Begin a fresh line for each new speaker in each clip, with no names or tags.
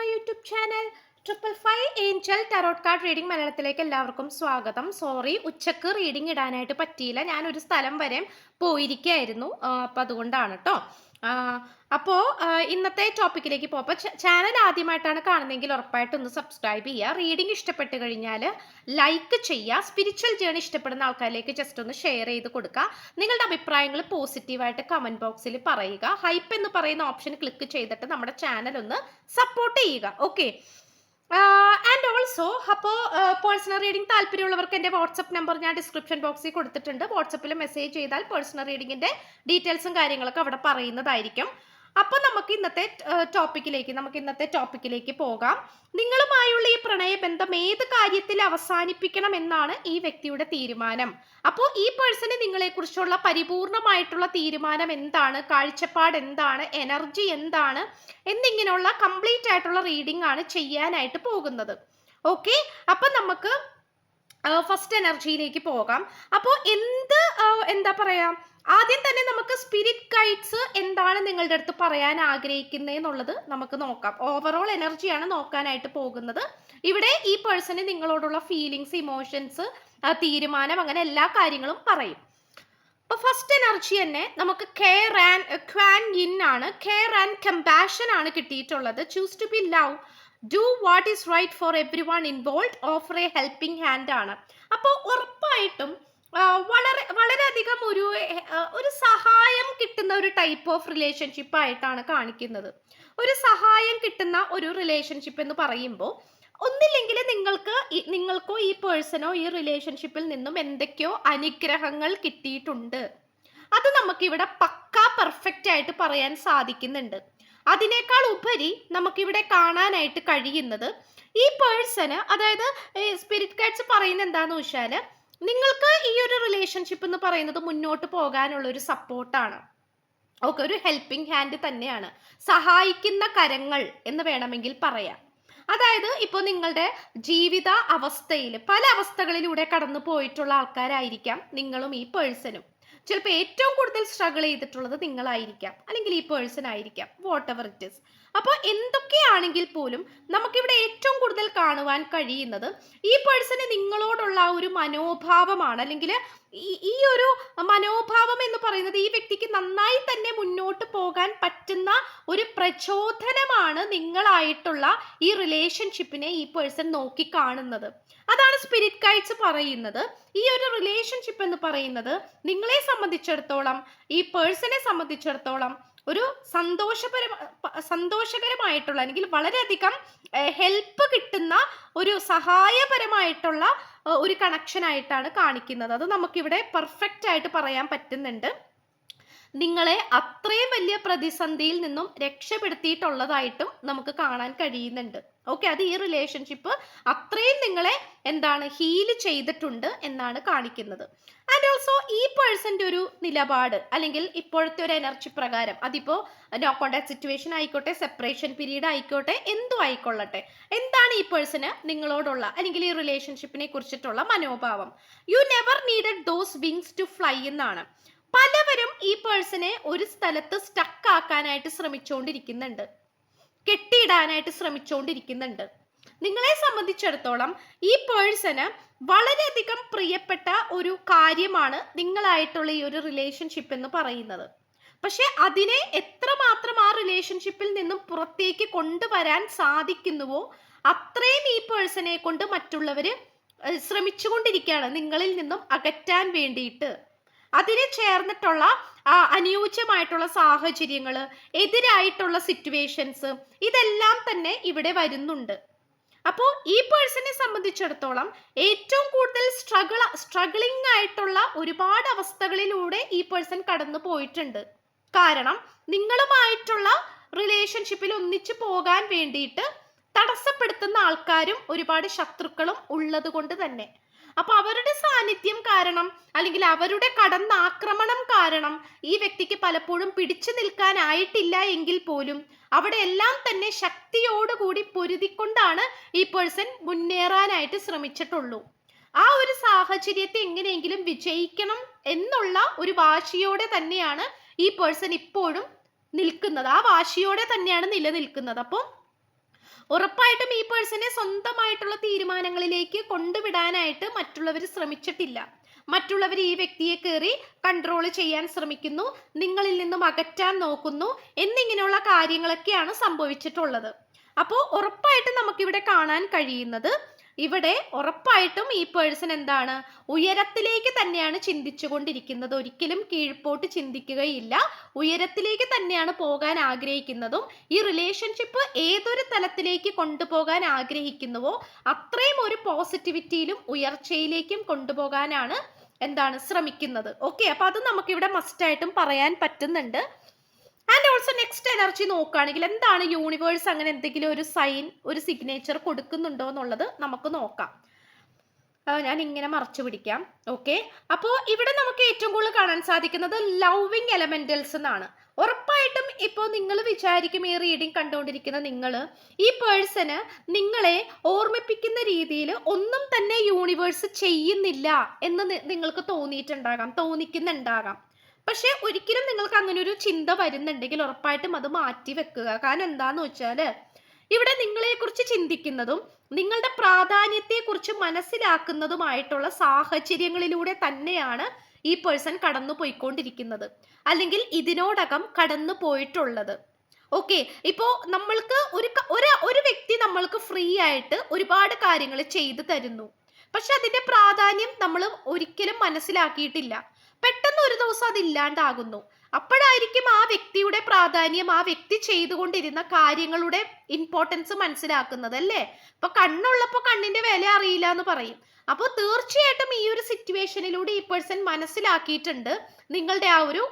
My YouTube channel triple five angel tarot card reading മലയാളത്തിലേക്ക് എല്ലാവർക്കും സ്വാഗതം. സോറി ഉച്ചയ്ക്ക് റീഡിംഗ് ഇടാനായിട്ട് പറ്റിയില്ല. ഞാൻ ഒരു സ്ഥലം വരെ പോയിരിക്കായിരുന്നു അപ്പം അതുകൊണ്ടാണ് കേട്ടോ അപ്പോൾ ഇന്നത്തെ ടോപ്പിക്കിലേക്ക് പോകുമ്പോൾ ചാനൽ ആദ്യമായിട്ടാണ് കാണുന്നതെങ്കിൽ ഉറപ്പായിട്ടും ഒന്ന് സബ്സ്ക്രൈബ് ചെയ്യുക. റീഡിംഗ് ഇഷ്ടപ്പെട്ട് കഴിഞ്ഞാൽ ലൈക്ക് ചെയ്യുക. സ്പിരിച്വൽ ജേണി ഇഷ്ടപ്പെടുന്ന ആൾക്കാരിലേക്ക് ജസ്റ്റ് ഒന്ന് ഷെയർ ചെയ്ത് കൊടുക്കുക. നിങ്ങളുടെ അഭിപ്രായങ്ങൾ പോസിറ്റീവായിട്ട് കമന്റ് ബോക്സിൽ പറയുക. ഹൈപ്പ് എന്ന് പറയുന്ന ഓപ്ഷൻ ക്ലിക്ക് ചെയ്തിട്ട് നമ്മുടെ ചാനൽ ഒന്ന് സപ്പോർട്ട് ചെയ്യുക. ഓക്കെ? ആൻഡ് ഓൾസോ അപ്പോൾ പേഴ്സണൽ റീഡിംഗ് താല്പര്യമുള്ളവർക്ക് എന്റെ വാട്സപ്പ് നമ്പർ ഞാൻ ഡിസ്ക്രിപ്ഷൻ ബോക്സിൽ കൊടുത്തിട്ടുണ്ട്. വാട്സപ്പിൽ മെസ്സേജ് ചെയ്താൽ പേഴ്സണൽ റീഡിങ്ങിന്റെ ഡീറ്റെയിൽസും കാര്യങ്ങളൊക്കെ അവിടെ പറയുന്നതായിരിക്കും. അപ്പോൾ നമുക്ക് ഇന്നത്തെ ടോപ്പിക്കിലേക്ക് നമുക്ക് ഇന്നത്തെ ടോപ്പിക്കിലേക്ക് പോകാം. നിങ്ങളുമായുള്ള ഈ പ്രണയബന്ധം ഏത് കാര്യത്തിൽ അവസാനിപ്പിക്കണം എന്നാണ് ഈ വ്യക്തിയുടെ തീരുമാനം. അപ്പോൾ ഈ പേഴ്സണ് നിങ്ങളെക്കുറിച്ചുള്ള പരിപൂർണമായിട്ടുള്ള തീരുമാനം എന്താണ്? കാഴ്ചപ്പാട് എന്താണ്? എനർജി എന്താണ്? എന്നിങ്ങനെയുള്ള കംപ്ലീറ്റ് ആയിട്ടുള്ള റീഡിംഗ് ആണ് ചെയ്യാനായിട്ട് പോകുന്നത്. ഓക്കെ അപ്പം നമുക്ക് ഫസ്റ്റ് എനർജിയിലേക്ക് പോകാം. അപ്പോൾ എന്ത് എന്താ പറയാ? ആദ്യം തന്നെ നമുക്ക് സ്പിരിറ്റ് ഗൈഡ്സ് എന്താണ് നിങ്ങളുടെ അടുത്ത് പറയാൻ ആഗ്രഹിക്കുന്നത് എന്നുള്ളത് നമുക്ക് നോക്കാം. ഓവറോൾ എനർജിയാണ് നോക്കാനായിട്ട് പോകുന്നത്. ഇവിടെ ഈ പേഴ്സണ് നിങ്ങളോടുള്ള ഫീലിങ്സ് ഇമോഷൻസ് തീരുമാനം അങ്ങനെ എല്ലാ കാര്യങ്ങളും പറയും. അപ്പൊ ഫസ്റ്റ് എനർജി തന്നെ നമുക്ക് കെയർ ആൻഡ് ക്വാൻ ഇൻ ആണ്. കെയർ ആൻഡ് കമ്പാഷൻ ആണ് കിട്ടിയിട്ടുള്ളത്. Choose to be love do what is right for everyone involve offer a helping hand ആണ്. അപ്പോൾ ഉറപ്പായിട്ടും വളരെ വളരെയധികം ഒരു ഒരു സഹായം കിട്ടുന്ന ഒരു ടൈപ്പ് ഓഫ് റിലേഷൻഷിപ്പ് ആയിട്ടാണ് കാണിക്കുന്നത്. ഒരു സഹായം കിട്ടുന്ന ഒരു റിലേഷൻഷിപ്പ് എന്ന് പറയുമ്പോൾ ഒന്നില്ലെങ്കിൽ നിങ്ങൾക്ക് നിങ്ങൾക്കോ ഈ പേഴ്സണോ ഈ റിലേഷൻഷിപ്പിൽ നിന്നും എന്തൊക്കെയോ അനുഗ്രഹങ്ങൾ കിട്ടിയിട്ടുണ്ട്. അത് നമുക്കിവിടെ പക്കാ പെർഫെക്റ്റ് ആയിട്ട് പറയാൻ സാധിക്കുന്നുണ്ട്. അതിനേക്കാൾ ഉപരി നമുക്കിവിടെ കാണാനായിട്ട് കഴിയുന്നത് ഈ പേഴ്സണ് അതായത് സ്പിരിറ്റ് കാർഡ്സ് പറയുന്ന എന്താണെന്ന് വെച്ചാൽ നിങ്ങൾക്ക് ഈ ഒരു റിലേഷൻഷിപ്പ് എന്ന് പറയുന്നത് മുന്നോട്ട് പോകാനുള്ള ഒരു സപ്പോർട്ടാണ് ഓക്കെ ഒരു ഹെൽപ്പിംഗ് ഹാൻഡ് തന്നെയാണ്. സഹായിക്കുന്ന കരങ്ങൾ എന്ന് വേണമെങ്കിൽ പറയാം. അതായത് ഇപ്പോൾ നിങ്ങളുടെ ജീവിത അവസ്ഥയിൽ പല അവസ്ഥകളിലൂടെ കടന്നു പോയിട്ടുള്ള ആൾക്കാരായിരിക്കാം നിങ്ങളും ഈ പേഴ്സണും ചിലപ്പോൾ ഏറ്റവും കൂടുതൽ സ്ട്രഗിൾ ചെയ്തിട്ടുള്ളത് നിങ്ങളായിരിക്കാം. അല്ലെങ്കിൽ ഈ പേഴ്സൺ ആയിരിക്കാം. വാട്ട് എവർ ഇറ്റ് ഇസ് അപ്പോൾ എന്തൊക്കെയാണെങ്കിൽ പോലും നമുക്കിവിടെ ഏറ്റവും കൂടുതൽ കാണുവാൻ കഴിയുന്നത് ഈ പേഴ്സണ് നിങ്ങളോടുള്ള ഒരു മനോഭാവമാണ്. അല്ലെങ്കിൽ ഈ ഒരു മനോഭാവം എന്ന് പറയുന്നത് ഈ വ്യക്തിക്ക് നന്നായി തന്നെ മുന്നോട്ട് പോകാൻ പറ്റുന്ന ഒരു പ്രചോദനമാണ് നിങ്ങളായിട്ടുള്ള ഈ റിലേഷൻഷിപ്പിനെ ഈ പേഴ്സൺ നോക്കി കാണുന്നത് അതാണ് സ്പിരിറ്റ് ഗൈഡ്സ് പറയുന്നത്. ഈ ഒരു റിലേഷൻഷിപ്പ് എന്ന് പറയുന്നത് നിങ്ങളെ സംബന്ധിച്ചിടത്തോളം ഈ പേഴ്സണെ സംബന്ധിച്ചിടത്തോളം ഒരു സന്തോഷപര സന്തോഷകരമായിട്ടുള്ള അല്ലെങ്കിൽ വളരെയധികം ഹെൽപ്പ് കിട്ടുന്ന ഒരു സഹായപരമായിട്ടുള്ള ഒരു കണക്ഷൻ ആയിട്ടാണ് കാണിക്കുന്നത്. അത് നമുക്കിവിടെ പെർഫെക്റ്റ് ആയിട്ട് പറയാൻ പറ്റുന്നുണ്ട്. നിങ്ങളെ അത്രയും വലിയ പ്രതിസന്ധിയിൽ നിന്നും രക്ഷപ്പെടുത്തിയിട്ടുള്ളതായിട്ടും നമുക്ക് കാണാൻ കഴിയുന്നുണ്ട്. ഓക്കെ അത് ഈ റിലേഷൻഷിപ്പ് അത്രയും നിങ്ങളെ എന്താണ് ഹീൽ ചെയ്തിട്ടുണ്ട് എന്നാണ് കാണിക്കുന്നത്. ആൻഡ് ഓൾസോ ഈ പേഴ്സന്റെ ഒരു നിലപാട് അല്ലെങ്കിൽ ഇപ്പോഴത്തെ ഒരു എനർജി പ്രകാരം അതിപ്പോ നോ കോണ്ടാക്ട് സിറ്റുവേഷൻ ആയിക്കോട്ടെ സെപ്പറേഷൻ പീരീഡ് ആയിക്കോട്ടെ എന്തും ആയിക്കൊള്ളട്ടെ. എന്താണ് ഈ പേഴ്സണ് നിങ്ങളോടുള്ള അല്ലെങ്കിൽ ഈ റിലേഷൻഷിപ്പിനെ കുറിച്ചിട്ടുള്ള മനോഭാവം? You never needed those wings to fly എന്നാണ്. പലവരും ഈ പേഴ്സണെ ഒരു സ്ഥലത്ത് സ്റ്റക്ക് ആക്കാനായിട്ട് ശ്രമിച്ചുകൊണ്ടിരിക്കുന്നുണ്ട് കെട്ടിയിടാനായിട്ട് ശ്രമിച്ചുകൊണ്ടിരിക്കുന്നുണ്ട് നിങ്ങളെ സംബന്ധിച്ചിടത്തോളം ഈ പേഴ്സണ് വളരെയധികം പ്രിയപ്പെട്ട ഒരു കാര്യമാണ് നിങ്ങളായിട്ടുള്ള ഈ ഒരു റിലേഷൻഷിപ്പ് എന്ന് പറയുന്നത്. പക്ഷെ അതിനെ എത്രമാത്രം ആ റിലേഷൻഷിപ്പിൽ നിന്നും പുറത്തേക്ക് കൊണ്ടുവരാൻ സാധിക്കുന്നുവോ അത്രയും ഈ പേഴ്സണെ കൊണ്ട് മറ്റുള്ളവർ ശ്രമിച്ചുകൊണ്ടിരിക്കുകയാണ് നിങ്ങളിൽ നിന്നും അകറ്റാൻ വേണ്ടിയിട്ട്. അതിനെ ചേർന്നിട്ടുള്ള അനുയോജ്യമായിട്ടുള്ള സാഹചര്യങ്ങൾ എതിരായിട്ടുള്ള സിറ്റുവേഷൻസ് ഇതെല്ലാം തന്നെ ഇവിടെ വരുന്നുണ്ട്. അപ്പോൾ ഈ പേഴ്സണെ സംബന്ധിച്ചിടത്തോളം ഏറ്റവും കൂടുതൽ സ്ട്രഗിൾ സ്ട്രഗിളിംഗ് ആയിട്ടുള്ള ഒരുപാട് അവസ്ഥകളിലൂടെ ഈ പേഴ്സൺ കടന്നു പോയിട്ടുണ്ട്. കാരണം നിങ്ങളുമായിട്ടുള്ള റിലേഷൻഷിപ്പിൽ ഒന്നിച്ചു പോകാൻ വേണ്ടിയിട്ട് തടസ്സപ്പെടുത്തുന്ന ആൾക്കാരും ഒരുപാട് ശത്രുക്കളും ഉള്ളത് കൊണ്ട് തന്നെ. അപ്പൊ അവരുടെ സാന്നിധ്യം കാരണം അല്ലെങ്കിൽ അവരുടെ കടന്ന ആക്രമണം കാരണം ഈ വ്യക്തിക്ക് പലപ്പോഴും പിടിച്ചു നിൽക്കാനായിട്ടില്ല എങ്കിൽ പോലും അവിടെ എല്ലാം തന്നെ ശക്തിയോടുകൂടി പൊരുതിക്കൊണ്ടാണ് ഈ പേഴ്സൺ മുന്നേറാനായിട്ട് ശ്രമിച്ചിട്ടുള്ളൂ. ആ ഒരു സാഹചര്യത്തെ എങ്ങനെയെങ്കിലും വിജയിക്കണം എന്നുള്ള ഒരു വാശിയോടെ തന്നെയാണ് ഈ പേഴ്സൺ ഇപ്പോഴും നിൽക്കുന്നത്. ആ വാശിയോടെ തന്നെയാണ് നിലനിൽക്കുന്നത്. അപ്പോൾ ഉറപ്പായിട്ടും ഈ പേഴ്സണെ സ്വന്തമായിട്ടുള്ള തീരുമാനങ്ങളിലേക്ക് കൊണ്ടുവിടാനായിട്ട് മറ്റുള്ളവർ ശ്രമിച്ചിട്ടില്ല. മറ്റുള്ളവർ ഈ വ്യക്തിയെ കയറി കൺട്രോൾ ചെയ്യാൻ ശ്രമിക്കുന്നു നിങ്ങളിൽ നിന്നും അകറ്റാൻ നോക്കുന്നു എന്നിങ്ങനെയുള്ള കാര്യങ്ങളൊക്കെയാണ് സംഭവിച്ചിട്ടുള്ളത്. അപ്പോൾ ഉറപ്പായിട്ടും നമുക്കിവിടെ കാണാൻ കഴിയുന്നത് ഇവിടെ ഉറപ്പായിട്ടും ഈ പേഴ്സൺ എന്താണ്? ഉയരത്തിലേക്ക് തന്നെയാണ് ചിന്തിച്ചു കൊണ്ടിരിക്കുന്നത് ഒരിക്കലും കീഴ്പോട്ട് ചിന്തിക്കുകയില്ല. ഉയരത്തിലേക്ക് തന്നെയാണ് പോകാൻ ആഗ്രഹിക്കുന്നതും ഈ റിലേഷൻഷിപ്പ് ഏതൊരു തലത്തിലേക്ക് കൊണ്ടുപോകാൻ ആഗ്രഹിക്കുന്നുവോ അത്രയും ഒരു പോസിറ്റിവിറ്റിയിലും ഉയർച്ചയിലേക്കും കൊണ്ടുപോകാനാണ് എന്താണ് ശ്രമിക്കുന്നത്. ഓക്കെ അപ്പൊ അത് നമുക്കിവിടെ മസ്റ്റായിട്ടും പറയാൻ പറ്റുന്നുണ്ട്. ആൻഡ് ഓൾസോ നെക്സ്റ്റ് എനർജി നോക്കുകയാണെങ്കിൽ എന്താണ് യൂണിവേഴ്സ് അങ്ങനെ എന്തെങ്കിലും ഒരു സൈൻ ഒരു സിഗ്നേച്ചർ കൊടുക്കുന്നുണ്ടോ എന്നുള്ളത് നമുക്ക് നോക്കാം. ഞാൻ ഇങ്ങനെ മറച്ചു പിടിക്കാം. ഓക്കെ അപ്പോൾ ഇവിടെ നമുക്ക് ഏറ്റവും കൂടുതൽ കാണാൻ സാധിക്കുന്നത് ലവിങ് എലമെന്റൽസ് എന്നാണ്. ഉറപ്പായിട്ടും ഇപ്പോൾ നിങ്ങൾ വിചാരിക്കും ഈ റീഡിംഗ് കണ്ടുകൊണ്ടിരിക്കുന്ന നിങ്ങൾ ഈ പേഴ്സന് നിങ്ങളെ ഓർമ്മിപ്പിക്കുന്ന രീതിയിൽ ഒന്നും തന്നെ യൂണിവേഴ്സ് ചെയ്യുന്നില്ല എന്ന് നിങ്ങൾക്ക് തോന്നിയിട്ടുണ്ടാകാം തോന്നിക്കുന്നുണ്ടാകാം. പക്ഷെ ഒരിക്കലും നിങ്ങൾക്ക് അങ്ങനെ ഒരു ചിന്ത വരുന്നുണ്ടെങ്കിൽ ഉറപ്പായിട്ടും അത് മാറ്റി വെക്കുക. കാരണം എന്താന്ന് വെച്ചാൽ ഇവിടെ നിങ്ങളെ കുറിച്ച് ചിന്തിക്കുന്നതും നിങ്ങളുടെ പ്രാധാന്യത്തെക്കുറിച്ച് മനസ്സിലാക്കുന്നതുമായിട്ടുള്ള സാഹചര്യങ്ങളിലൂടെ തന്നെയാണ് ഈ പേഴ്സൺ കടന്നു പോയിക്കൊണ്ടിരിക്കുന്നത്. അല്ലെങ്കിൽ ഇതിനോടകം കടന്നു പോയിട്ടുള്ളത്. ഓക്കെ ഇപ്പോ നമ്മൾക്ക് ഒരു ഒരു വ്യക്തി നമ്മൾക്ക് ഫ്രീ ആയിട്ട് ഒരുപാട് കാര്യങ്ങൾ ചെയ്തു തരുന്നു. പക്ഷെ അതിന്റെ പ്രാധാന്യം നമ്മൾ ഒരിക്കലും മനസ്സിലാക്കിയിട്ടില്ല. പെട്ടെന്ന് ഒരു ദിവസം അത് ഇല്ലാണ്ടാകുന്നു. അപ്പോഴായിരിക്കും ആ വ്യക്തിയുടെ പ്രാധാന്യം ആ വ്യക്തി ചെയ്തുകൊണ്ടിരുന്ന കാര്യങ്ങളുടെ ഇമ്പോർട്ടൻസ് മനസ്സിലാക്കുന്നത് അല്ലേ? ഇപ്പൊ കണ്ണുള്ളപ്പോ കണ്ണിന്റെ വില അറിയില്ല എന്ന് പറയും. അപ്പോൾ തീർച്ചയായിട്ടും ഈ ഒരു സിറ്റുവേഷനിലൂടെ ഈ പേഴ്സൺ മനസ്സിലാക്കിയിട്ടുണ്ട് നിങ്ങളുടെ ആ ഒരു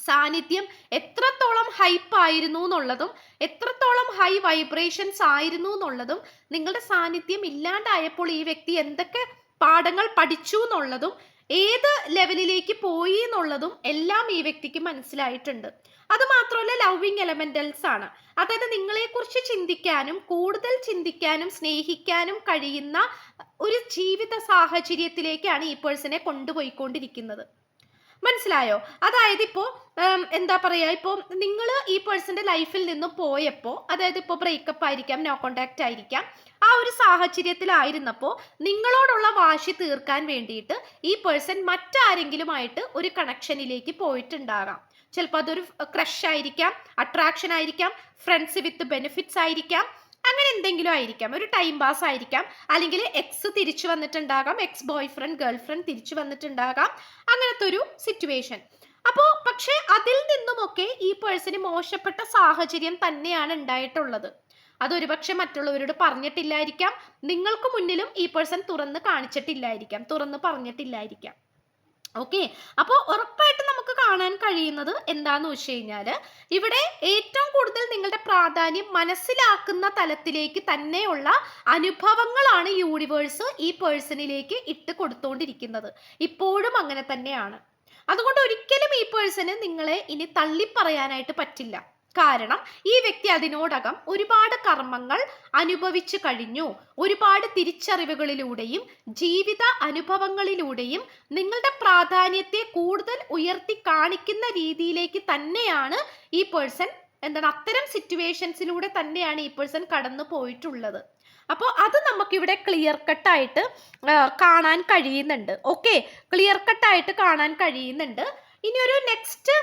സാന്നിധ്യം എത്രത്തോളം ഹൈപ്പ് ആയിരുന്നു എന്നുള്ളതും എത്രത്തോളം ഹൈ വൈബ്രേഷൻസ് ആയിരുന്നു എന്നുള്ളതും നിങ്ങളുടെ സാന്നിധ്യം ഇല്ലാണ്ടായപ്പോൾ ഈ വ്യക്തി എന്തൊക്കെ പാഠങ്ങൾ പഠിച്ചു എന്നുള്ളതും ഏത് ലെവലിലേക്ക് പോയി എന്നുള്ളതും എല്ലാം ഈ വ്യക്തിക്ക് മനസ്സിലായിട്ടുണ്ട്. അത് മാത്രമല്ല ലവിങ് എലമെന്റൽസ് ആണ്. അതായത് നിങ്ങളെക്കുറിച്ച് ചിന്തിക്കാനും കൂടുതൽ ചിന്തിക്കാനും സ്നേഹിക്കാനും കഴിയുന്ന ഒരു ജീവിത സാഹചര്യത്തിലേക്കാണ് ഈ പേഴ്സണെ കൊണ്ടുപോയിക്കൊണ്ടിരിക്കുന്നത്. മനസ്സിലായോ? അതായത് ഇപ്പോൾ എന്താ പറയുക ഇപ്പോൾ നിങ്ങൾ ഈ പേഴ്സന്റെ ലൈഫിൽ നിന്നും പോയപ്പോൾ അതായത് ഇപ്പോൾ ബ്രേക്കപ്പ് ആയിരിക്കാം നോ കോണ്ടാക്റ്റ് ആയിരിക്കാം ആ ഒരു സാഹചര്യത്തിലായിരുന്നപ്പോൾ നിങ്ങളോടുള്ള വാശി തീർക്കാൻ വേണ്ടിയിട്ട് ഈ പേഴ്സൺ മറ്റാരെങ്കിലുമായിട്ട് ഒരു കണക്ഷനിലേക്ക് പോയിട്ടുണ്ടാകാം. ചിലപ്പോൾ അതൊരു ക്രഷ് ആയിരിക്കാം അട്രാക്ഷൻ ആയിരിക്കാം ഫ്രണ്ട്സ് വിത്ത് ബെനിഫിറ്റ്സ് ആയിരിക്കാം അങ്ങനെ എന്തെങ്കിലും ആയിരിക്കാം. ഒരു ടൈം പാസ് ആയിരിക്കാം. അല്ലെങ്കിൽ എക്സ് തിരിച്ചു വന്നിട്ടുണ്ടാകാം. Ex boyfriend girlfriend തിരിച്ചു വന്നിട്ടുണ്ടാകാം. അങ്ങനത്തെ ഒരു സിറ്റുവേഷൻ അപ്പോൾ പക്ഷേ അതിൽ നിന്നുമൊക്കെ ഈ പേഴ്സന് മോശപ്പെട്ട സാഹചര്യം തന്നെയാണ് ഉണ്ടായിട്ടുള്ളത്. അതൊരുപക്ഷെ മറ്റുള്ളവരോട് പറഞ്ഞിട്ടില്ലായിരിക്കാം. നിങ്ങൾക്ക് മുന്നിലും ഈ പേഴ്സൺ തുറന്ന് കാണിച്ചിട്ടില്ലായിരിക്കാം. തുറന്ന് പറഞ്ഞിട്ടില്ലായിരിക്കാം. ഓക്കെ അപ്പോൾ ഉറപ്പായിട്ടും കാണാൻ കഴിയുന്നത് എന്താന്ന് വെച്ച് കഴിഞ്ഞാൽ ഇവിടെ ഏറ്റവും കൂടുതൽ നിങ്ങളുടെ പ്രാധാന്യം മനസ്സിലാക്കുന്ന തലത്തിലേക്ക് തന്നെയുള്ള അനുഭവങ്ങളാണ് യൂണിവേഴ്സ് ഈ പേഴ്സണിലേക്ക് ഇട്ട് കൊടുത്തുകൊണ്ടിരിക്കുന്നത് ഇപ്പോഴും അങ്ങനെ തന്നെയാണ്. അതുകൊണ്ട് ഒരിക്കലും ഈ പേഴ്സണ് നിങ്ങളെ ഇനി തള്ളിപ്പറയാനായിട്ട് പറ്റില്ല. കാരണം ഈ വ്യക്തി അതിനോടകം ഒരുപാട് കർമ്മങ്ങൾ അനുഭവിച്ചു കഴിഞ്ഞു. ഒരുപാട് തിരിച്ചറിവുകളിലൂടെയും ജീവിത അനുഭവങ്ങളിലൂടെയും നിങ്ങളുടെ പ്രാധാന്യത്തെ കൂടുതൽ ഉയർത്തി കാണിക്കുന്ന രീതിയിലേക്ക് തന്നെയാണ് ഈ പേഴ്സൺ എന്താണ് അത്തരം സിറ്റുവേഷൻസിലൂടെ തന്നെയാണ് ഈ പേഴ്സൺ കടന്നു പോയിട്ടുള്ളത്. അപ്പോൾ അത് നമുക്കിവിടെ ക്ലിയർ കട്ടായിട്ട് കാണാൻ കഴിയുന്നുണ്ട്. ഓക്കെ ക്ലിയർ കട്ടായിട്ട് കാണാൻ കഴിയുന്നുണ്ട്. ഇനി ഒരു നെക്സ്റ്റ്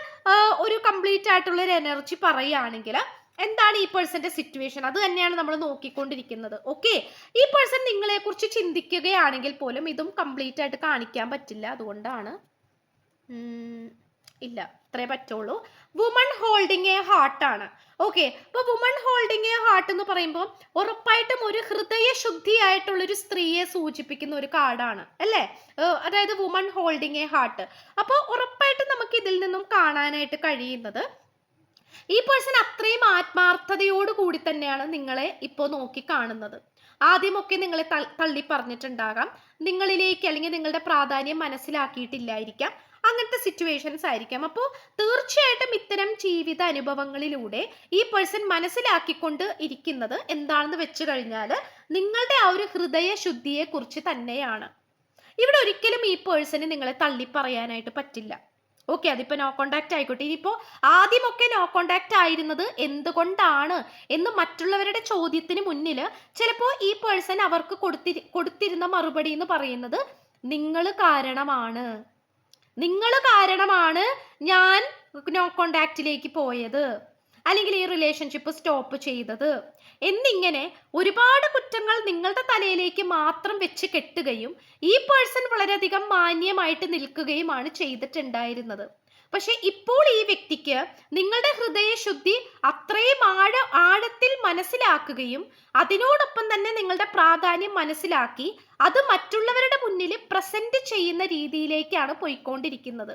ഒരു കംപ്ലീറ്റ് ആയിട്ടുള്ള ഒരു എനർജി പറയുകയാണെങ്കിൽ എന്താണ് ഈ പേഴ്സന്റെ സിറ്റുവേഷൻ അത് തന്നെയാണ് നമ്മൾ നോക്കിക്കൊണ്ടിരിക്കുന്നത്. ഓക്കെ ഈ പേഴ്സൺ നിങ്ങളെ കുറിച്ച് ചിന്തിക്കുകയാണെങ്കിൽ പോലും ഇതും കംപ്ലീറ്റ് ആയിട്ട് കാണിക്കാൻ പറ്റില്ല. അതുകൊണ്ടാണ് ഇല്ല. അത്രേ പറ്റുള്ളൂ. വുമൺ ഹോൾഡിങ് എ ആണ്. ഓക്കെ അപ്പോൾ വുമൺ ഹോൾഡിങ് എ ഹാർട്ട് എന്ന് പറയുമ്പോൾ ഉറപ്പായിട്ടും ഒരു ഹൃദയ ശുദ്ധിയായിട്ടുള്ള ഒരു സ്ത്രീയെ സൂചിപ്പിക്കുന്ന ഒരു കാർഡാണ് അല്ലേ? അതായത് വുമൺ ഹോൾഡിങ് എ ഹാർട്ട് അപ്പോൾ ഉറപ്പായിട്ടും നമുക്ക് ഇതിൽ നിന്നും കാണാനായിട്ട് കഴിയുന്നത് ഈ പേഴ്സൺ അത്രയും ആത്മാർത്ഥതയോട് കൂടി തന്നെയാണ് നിങ്ങളെ ഇപ്പോൾ നോക്കി കാണുന്നത്. ആദ്യമൊക്കെ നിങ്ങളെ തള്ളി പറഞ്ഞിട്ടുണ്ടാകാം. നിങ്ങളിലേക്ക് അല്ലെങ്കിൽ നിങ്ങളുടെ പ്രാധാന്യം മനസ്സിലാക്കിയിട്ടില്ലായിരിക്കാം. അങ്ങനത്തെ സിറ്റുവേഷൻസ് ആയിരിക്കാം. അപ്പോൾ തീർച്ചയായിട്ടും ഇത്തരം ജീവിത അനുഭവങ്ങളിലൂടെ ഈ പേഴ്സൺ മനസ്സിലാക്കിക്കൊണ്ട് ഇരിക്കുന്നത് എന്താണെന്ന് വെച്ച് കഴിഞ്ഞാൽ നിങ്ങളുടെ ആ ഒരു ഹൃദയശുദ്ധിയെ കുറിച്ച് തന്നെയാണ്. ഇവിടെ ഒരിക്കലും ഈ പേഴ്സണ് നിങ്ങളെ തള്ളി പറയാനായിട്ട് പറ്റില്ല. ഓക്കെ അതിപ്പോ നോ കോണ്ടാക്ട് ആയിക്കോട്ടെ. ഇനിയിപ്പോ ആദ്യമൊക്കെ നോ കോണ്ടാക്ട് ആയിരുന്നത് എന്തുകൊണ്ടാണ് എന്ന് മറ്റുള്ളവരുടെ ചോദ്യത്തിന് മുന്നിൽ ചിലപ്പോ ഈ പേഴ്സൺ അവർക്ക് കൊടുത്തി കൊടുത്തിരുന്ന മറുപടി എന്ന് പറയുന്നത് നിങ്ങൾ കാരണമാണ്. നിങ്ങൾ കാരണമാണ് ഞാൻ നോ കോണ്ടാക്റ്റിലേക്ക് പോയത്. അല്ലെങ്കിൽ ഈ റിലേഷൻഷിപ്പ് സ്റ്റോപ്പ് ചെയ്തത്. എന്നിങ്ങനെ ഒരുപാട് കുറ്റങ്ങൾ നിങ്ങളുടെ തലയിലേക്ക് മാത്രം വെച്ച് കെട്ടുകയും ഈ പേഴ്സൺ വളരെയധികം മാന്യമായിട്ട് നിൽക്കുകയുമാണ് ചെയ്തിട്ടുണ്ടായിരുന്നത്. പക്ഷെ ഇപ്പോൾ ഈ വ്യക്തിക്ക് നിങ്ങളുടെ ഹൃദയശുദ്ധി അത്രയും ആഴ ആഴത്തിൽ മനസ്സിലാക്കുകയും അതിനോടൊപ്പം തന്നെ നിങ്ങളുടെ പ്രാധാന്യം മനസ്സിലാക്കി അത് മറ്റുള്ളവരുടെ മുന്നിൽ പ്രസന്റ് ചെയ്യുന്ന രീതിയിലേക്കാണ് പോയിക്കൊണ്ടിരിക്കുന്നത്.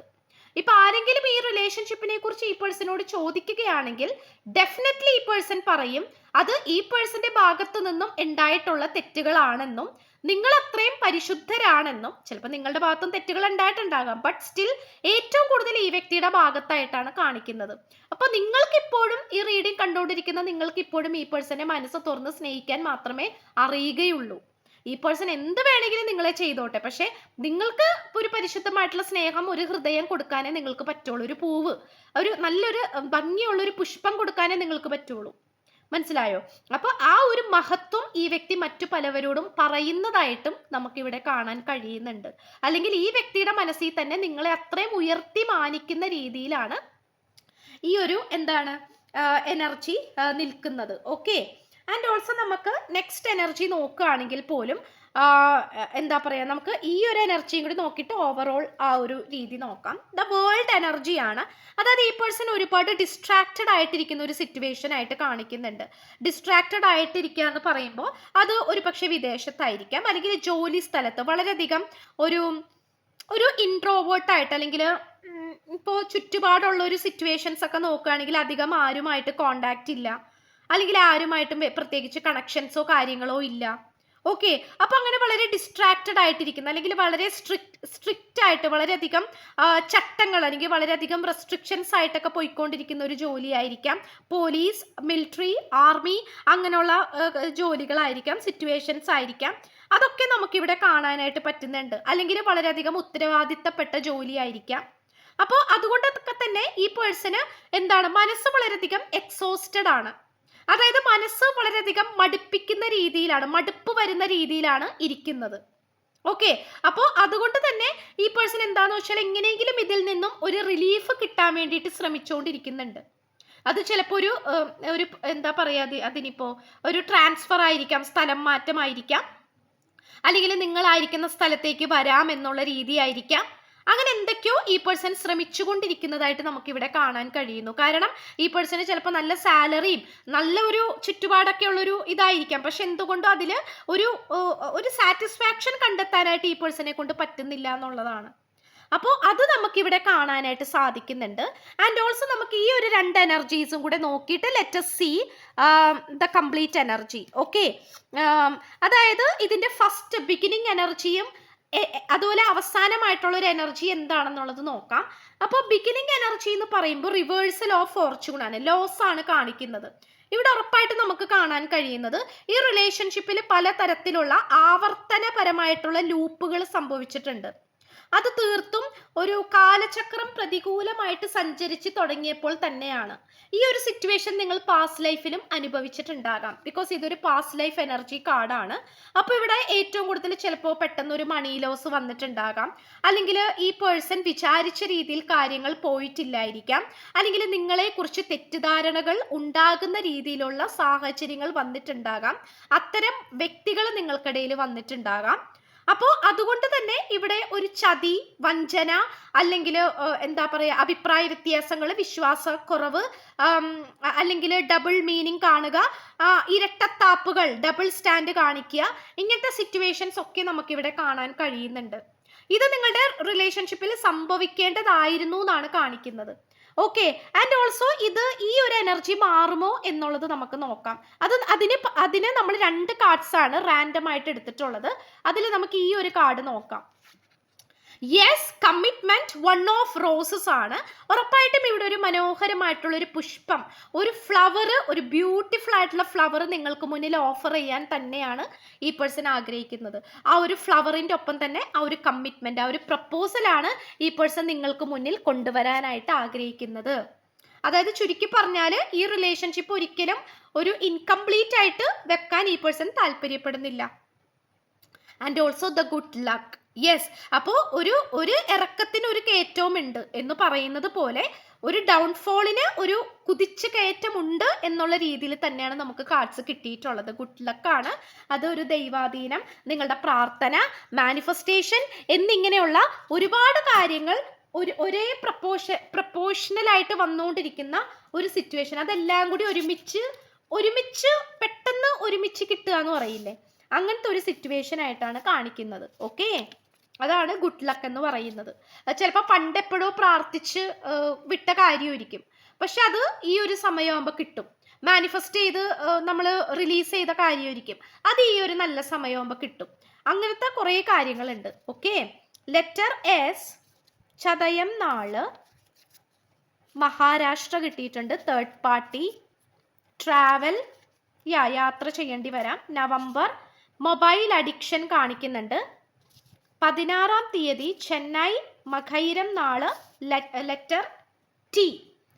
ഇപ്പൊ ആരെങ്കിലും ഈ റിലേഷൻഷിപ്പിനെ കുറിച്ച് ഈ പേഴ്സണോട് ചോദിക്കുകയാണെങ്കിൽ ഡെഫിനറ്റ്ലി ഈ പേഴ്സൺ പറയും അത് ഈ പേഴ്സന്റെ ഭാഗത്തു നിന്നും ഉണ്ടായിട്ടുള്ള തെറ്റുകളാണെന്നും നിങ്ങൾ അത്രയും പരിശുദ്ധരാണെന്നും ചിലപ്പോൾ നിങ്ങളുടെ ഭാഗത്തും തെറ്റുകൾ ഉണ്ടായിട്ടുണ്ടാകാം. ബട്ട് സ്റ്റിൽ ഏറ്റവും കൂടുതൽ ഈ വ്യക്തിയുടെ ഭാഗത്തായിട്ടാണ് കാണിക്കുന്നത്. അപ്പോൾ നിങ്ങൾക്ക് ഇപ്പോഴും ഈ റീഡിംഗ് കണ്ടുകൊണ്ടിരിക്കുന്ന നിങ്ങൾക്ക് ഇപ്പോഴും ഈ പേഴ്സണെ മനസ്സ് തുറന്ന് സ്നേഹിക്കാൻ മാത്രമേ അറിയുകയുള്ളൂ. ഈ പേഴ്സൺ എന്ത് വേണമെങ്കിലും നിങ്ങളെ ചെയ്തോട്ടെ. പക്ഷെ നിങ്ങൾക്ക് ഒരു പരിശുദ്ധമായിട്ടുള്ള സ്നേഹം ഒരു ഹൃദയം കൊടുക്കാനേ നിങ്ങൾക്ക് പറ്റുള്ളൂ. ഒരു പൂവ് ഒരു നല്ലൊരു ഭംഗിയുള്ള ഒരു പുഷ്പം കൊടുക്കാനേ നിങ്ങൾക്ക് പറ്റുള്ളൂ. മനസ്സിലായോ? അപ്പൊ ആ ഒരു മഹത്വം ഈ വ്യക്തി മറ്റു പലവരോടും പറയുന്നതായിട്ടും നമുക്കിവിടെ കാണാൻ കഴിയുന്നുണ്ട്. അല്ലെങ്കിൽ ഈ വ്യക്തിയുടെ മനസ്സിൽ തന്നെ നിങ്ങളെ അത്രയും ഉയർത്തി മാനിക്കുന്ന രീതിയിലാണ് ഈ ഒരു എന്താണ് എനർജി നിൽക്കുന്നത്. ഓക്കെ ആൻഡ് ഓൾസോ നമുക്ക് നെക്സ്റ്റ് എനർജി നോക്കുകയാണെങ്കിൽ പോലും എന്താ പറയുക നമുക്ക് ഈ ഒരു എനർജിയും കൂടി നോക്കിയിട്ട് ഓവറോൾ ആ ഒരു രീതി നോക്കാം. ദ വേൾഡ് എനർജിയാണ് അതായത് ഈ പേഴ്സൺ ഒരുപാട് ഡിസ്ട്രാക്റ്റഡ് ആയിട്ടിരിക്കുന്ന ഒരു സിറ്റുവേഷൻ ആയിട്ട് കാണിക്കുന്നുണ്ട്. ഡിസ്ട്രാക്റ്റഡ് ആയിട്ടിരിക്കുക എന്ന് പറയുമ്പോൾ അത് ഒരു പക്ഷേ വിദേശത്തായിരിക്കാം. അല്ലെങ്കിൽ ജോലി സ്ഥലത്ത് വളരെയധികം ഒരു ഒരു ഇൻട്രോവേർട്ടായിട്ട് അല്ലെങ്കിൽ ഇപ്പോൾ ചുറ്റുപാടുള്ള ഒരു സിറ്റുവേഷൻസ് ഒക്കെ നോക്കുകയാണെങ്കിൽ അധികം ആരുമായിട്ട് കോണ്ടാക്റ്റ് ഇല്ല. അല്ലെങ്കിൽ ആരുമായിട്ടും പ്രത്യേകിച്ച് കണക്ഷൻസോ കാര്യങ്ങളോ ഇല്ല. ഓക്കെ അപ്പൊ അങ്ങനെ വളരെ ഡിസ്ട്രാക്റ്റഡ് ആയിട്ടിരിക്കുന്ന. അല്ലെങ്കിൽ വളരെ സ്ട്രിക്ട് സ്ട്രിക്റ്റ് ആയിട്ട് വളരെയധികം ചട്ടങ്ങൾ അല്ലെങ്കിൽ വളരെയധികം റെസ്ട്രിക്ഷൻസ് ആയിട്ടൊക്കെ പോയിക്കൊണ്ടിരിക്കുന്ന ഒരു ജോലിയായിരിക്കാം. പോലീസ് മിലിറ്ററി ആർമി അങ്ങനെയുള്ള ജോലികളായിരിക്കാം സിറ്റുവേഷൻസ് ആയിരിക്കാം. അതൊക്കെ നമുക്കിവിടെ കാണാനായിട്ട് പറ്റുന്നുണ്ട്. അല്ലെങ്കിൽ വളരെയധികം ഉത്തരവാദിത്തപ്പെട്ട ജോലിയായിരിക്കാം. അപ്പോൾ അതുകൊണ്ടൊക്കെ തന്നെ ഈ പേഴ്സണ് എന്താണ് മനസ്സ് വളരെയധികം എക്സോസ്റ്റഡ് ആണ്. അതായത് മനസ്സ് വളരെയധികം മടുപ്പിക്കുന്ന രീതിയിലാണ് മടുപ്പ് വരുന്ന രീതിയിലാണ് ഇരിക്കുന്നത്. ഓക്കെ അപ്പോൾ അതുകൊണ്ട് തന്നെ ഈ പേഴ്സൺ എന്താന്ന് വെച്ചാൽ എങ്ങനെയെങ്കിലും ഇതിൽ നിന്നും ഒരു റിലീഫ് കിട്ടാൻ വേണ്ടിയിട്ട് ശ്രമിച്ചുകൊണ്ടിരിക്കുന്നുണ്ട് അത് ചിലപ്പോൾ ഒരു ഒരു എന്താ പറയുക അതിനിപ്പോൾ ഒരു ട്രാൻസ്ഫർ ആയിരിക്കാം സ്ഥലം മാറ്റമായിരിക്കാം. അല്ലെങ്കിൽ നിങ്ങളായിരിക്കുന്ന സ്ഥലത്തേക്ക് വരാം എന്നുള്ള രീതിയായിരിക്കാം. അങ്ങനെ എന്തൊക്കെയോ ഈ പേഴ്സൺ ശ്രമിച്ചുകൊണ്ടിരിക്കുന്നതായിട്ട് നമുക്കിവിടെ കാണാൻ കഴിയുന്നു. കാരണം ഈ പേഴ്സണ് ചിലപ്പോൾ നല്ല സാലറിയും നല്ല ഒരു ചുറ്റുപാടൊക്കെ ഉള്ളൊരു ഇതായിരിക്കാം. പക്ഷെ എന്തുകൊണ്ടും അതിൽ ഒരു ഒരു സാറ്റിസ്ഫാക്ഷൻ കണ്ടെത്താനായിട്ട് ഈ പേഴ്സണെ കൊണ്ട് പറ്റുന്നില്ല എന്നുള്ളതാണ്. അപ്പോൾ അത് നമുക്കിവിടെ കാണാനായിട്ട് സാധിക്കുന്നുണ്ട്. ആൻഡ് ഓൾസോ നമുക്ക് ഈ ഒരു രണ്ട് എനർജീസും കൂടെ നോക്കിയിട്ട് let's see the complete energy okay അതായത് ഇതിന്റെ ഫസ്റ്റ് ബിഗിനിങ് എനർജിയും അതുപോലെ അവസാനമായിട്ടുള്ള ഒരു എനർജി എന്താണെന്നുള്ളത് നോക്കാം. അപ്പോൾ ബിഗിനിങ് എനർജി എന്ന് പറയുമ്പോൾ റിവേഴ്സൽ ഓഫ് ഫോർച്യൂൺ ആണ് ലോസ് ആണ് കാണിക്കുന്നത്. ഇവിടെ ഉറപ്പായിട്ട് നമുക്ക് കാണാൻ കഴിയുന്നത് ഈ റിലേഷൻഷിപ്പിൽ പലതരത്തിലുള്ള ആവർത്തനപരമായിട്ടുള്ള ലൂപ്പുകൾ സംഭവിച്ചിട്ടുണ്ട്. അത് തീർത്തും ഒരു കാലചക്രം പ്രതികൂലമായിട്ട് സഞ്ചരിച്ച് തുടങ്ങിയപ്പോൾ തന്നെയാണ്. ഈ ഒരു സിറ്റുവേഷൻ നിങ്ങൾ പാസ്റ്റ് ലൈഫിലും അനുഭവിച്ചിട്ടുണ്ടാകാം. ബിക്കോസ് ഇതൊരു പാസ്റ്റ് ലൈഫ് എനർജി കാർഡാണ് അപ്പോൾ ഇവിടെ ഏറ്റവും കൂടുതൽ ചിലപ്പോൾ പെട്ടെന്ന് ഒരു മണി ലോസ് വന്നിട്ടുണ്ടാകാം. അല്ലെങ്കിൽ ഈ പേഴ്സൺ വിചാരിച്ച രീതിയിൽ കാര്യങ്ങൾ പോയിട്ടില്ലായിരിക്കാം. അല്ലെങ്കിൽ നിങ്ങളെക്കുറിച്ച് തെറ്റിദ്ധാരണകൾ ഉണ്ടാകുന്ന രീതിയിലുള്ള സാഹചര്യങ്ങൾ വന്നിട്ടുണ്ടാകാം. അത്തരം വ്യക്തികൾ നിങ്ങൾക്കിടയിൽ വന്നിട്ടുണ്ടാകാം. അപ്പോൾ അതുകൊണ്ട് തന്നെ ഇവിടെ ഒരു ചതി വഞ്ചന അല്ലെങ്കിൽ എന്താ പറയുക അഭിപ്രായ വ്യത്യാസങ്ങൾ വിശ്വാസക്കുറവ് അല്ലെങ്കിൽ ഡബിൾ മീനിങ് കാണുക ഇരട്ടത്താപ്പുകൾ ഡബിൾ സ്റ്റാൻഡ് കാണിക്കുക ഇങ്ങനത്തെ സിറ്റുവേഷൻസ് ഒക്കെ നമുക്കിവിടെ കാണാൻ കഴിയുന്നുണ്ട്. ഇത് നിങ്ങളുടെ റിലേഷൻഷിപ്പിൽ സംഭവിക്കേണ്ടതായിരുന്നു എന്നാണ് കാണിക്കുന്നത്. ഓക്കെ ആൻഡ് ഓൾസോ ഇത് ഈ ഒരു എനർജി മാറുമോ എന്നുള്ളത് നമുക്ക് നോക്കാം. അത് അതിന് അതിന് നമ്മൾ രണ്ട് കാർഡ്സ് ആണ് റാൻഡം ആയിട്ട് എടുത്തിട്ടുള്ളത്. അതിൽ നമുക്ക് ഈ ഒരു കാർഡ് നോക്കാം. Yes commitment one of roses ആണ്. ഉറപ്പായിട്ടും ഇവിടെ ഒരു മനോഹരമായിട്ടുള്ള ഒരു പുഷ്പം ഒരു ഫ്ലവർ ഒരു ബ്യൂട്ടിഫുൾ ആയിട്ടുള്ള ഫ്ലവർ നിങ്ങൾക്ക് മുന്നിൽ ഓഫർ ചെയ്യാൻ തന്നെയാണ് ഈ പേഴ്സൺ ആഗ്രഹിക്കുന്നത്. ആ ഒരു ഫ്ലവറിന്റെ ഒപ്പം തന്നെ ആ ഒരു കമ്മിറ്റ്മെന്റ് ആ ഒരു പ്രപ്പോസലാണ് ഈ പേഴ്സൺ നിങ്ങൾക്ക് മുന്നിൽ കൊണ്ടുവരാനായിട്ട് ആഗ്രഹിക്കുന്നത്. അതായത് ചുരുക്കി പറഞ്ഞാൽ ഈ റിലേഷൻഷിപ്പ് ഒരിക്കലും ഒരു ഇൻകംപ്ലീറ്റ് ആയിട്ട് വെക്കാൻ ഈ പേഴ്സൺ താല്പര്യപ്പെടുന്നില്ല. And also the good luck yes അപ്പോൾ ഒരു ഒരു ഇറക്കത്തിന് ഒരു കയറ്റവും ഉണ്ട് എന്ന് പറയുന്നത് പോലെ ഒരു ഡൗൺഫോളിന് ഒരു കുതിച്ച് കയറ്റമുണ്ട് എന്നുള്ള രീതിയിൽ തന്നെയാണ് നമുക്ക് കാർഡ്സ് കിട്ടിയിട്ടുള്ളത്. ഗുഡ് ലക്കാണ് അത് ഒരു ദൈവാധീനം നിങ്ങളുടെ പ്രാർത്ഥന മാനിഫെസ്റ്റേഷൻ എന്നിങ്ങനെയുള്ള ഒരുപാട് കാര്യങ്ങൾ ഒരു ഒരേ പ്രപ്പോഷ പ്രപ്പോഷണലായിട്ട് വന്നുകൊണ്ടിരിക്കുന്ന ഒരു സിറ്റുവേഷൻ അതെല്ലാം കൂടി ഒരുമിച്ച് ഒരുമിച്ച് പെട്ടെന്ന് ഒരുമിച്ച് കിട്ടുക എന്ന് പറയില്ലേ? അങ്ങനത്തെ ഒരു സിറ്റുവേഷൻ ആയിട്ടാണ് കാണിക്കുന്നത്. ഓക്കെ അതാണ് ഗുഡ് ലക്ക് എന്ന് പറയുന്നത്. ചിലപ്പോൾ പണ്ടെപ്പോഴോ പ്രാർത്ഥിച്ച് വിട്ട കാര്യമായിരിക്കും. പക്ഷെ അത് ഈ ഒരു സമയമാകുമ്പോൾ കിട്ടും. മാനിഫെസ്റ്റ് ചെയ്ത് നമ്മൾ റിലീസ് ചെയ്ത കാര്യമായിരിക്കും. അത് ഈ ഒരു നല്ല സമയമാകുമ്പോൾ കിട്ടും. അങ്ങനത്തെ കുറേ കാര്യങ്ങളുണ്ട്. ഓക്കെ ലെറ്റർ എസ് ചതയം നാൾ മഹാരാഷ്ട്ര കിട്ടിയിട്ടുണ്ട് തേർഡ് പാർട്ടി ട്രാവൽ യാ യാത്ര ചെയ്യേണ്ടി വരാം. നവംബർ മൊബൈൽ അഡിക്ഷൻ കാണിക്കുന്നുണ്ട്. പതിനാറാം തീയതി ചെന്നൈ മഖൈരം നാൾ letter T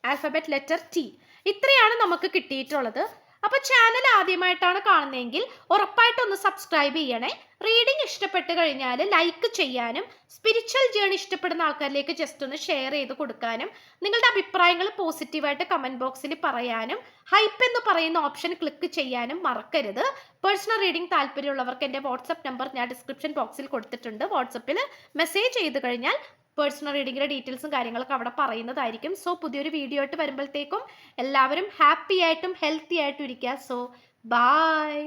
alphabet letter T ഇത്രയാണ് നമുക്ക് കിട്ടിയിട്ടുള്ളത്. അപ്പോൾ ചാനൽ ആദ്യമായിട്ടാണ് കാണുന്നതെങ്കിൽ ഉറപ്പായിട്ടൊന്ന് സബ്സ്ക്രൈബ് ചെയ്യണേ. റീഡിംഗ് ഇഷ്ടപ്പെട്ട് കഴിഞ്ഞാൽ ലൈക്ക് ചെയ്യാനും സ്പിരിച്വൽ ജേണി ഇഷ്ടപ്പെടുന്ന ആൾക്കാരിലേക്ക് ജസ്റ്റ് ഒന്ന് ഷെയർ ചെയ്ത് കൊടുക്കാനും നിങ്ങളുടെ അഭിപ്രായങ്ങൾ പോസിറ്റീവായിട്ട് കമന്റ് ബോക്സിൽ പറയാനും ഹൈപ്പ് എന്ന് പറയുന്ന ഓപ്ഷൻ ക്ലിക്ക് ചെയ്യാനും മറക്കരുത്. പേഴ്സണൽ റീഡിംഗ് താല്പര്യമുള്ളവർക്ക് എന്റെ വാട്സപ്പ് നമ്പർ ഞാൻ ഡിസ്ക്രിപ്ഷൻ ബോക്സിൽ കൊടുത്തിട്ടുണ്ട്. വാട്സപ്പിൽ മെസ്സേജ് ചെയ്ത് കഴിഞ്ഞാൽ പേഴ്സണൽ റീഡിങ്ങിന്റെ ഡീറ്റെയിൽസും കാര്യങ്ങളൊക്കെ അവിടെ പറയുന്നതായിരിക്കും. സോ പുതിയൊരു വീഡിയോ ആയിട്ട് വരുമ്പോഴത്തേക്കും എല്ലാവരും ഹാപ്പി ആയിട്ടും ഹെൽത്തി ആയിട്ടും ഇരിക്കുക. So bye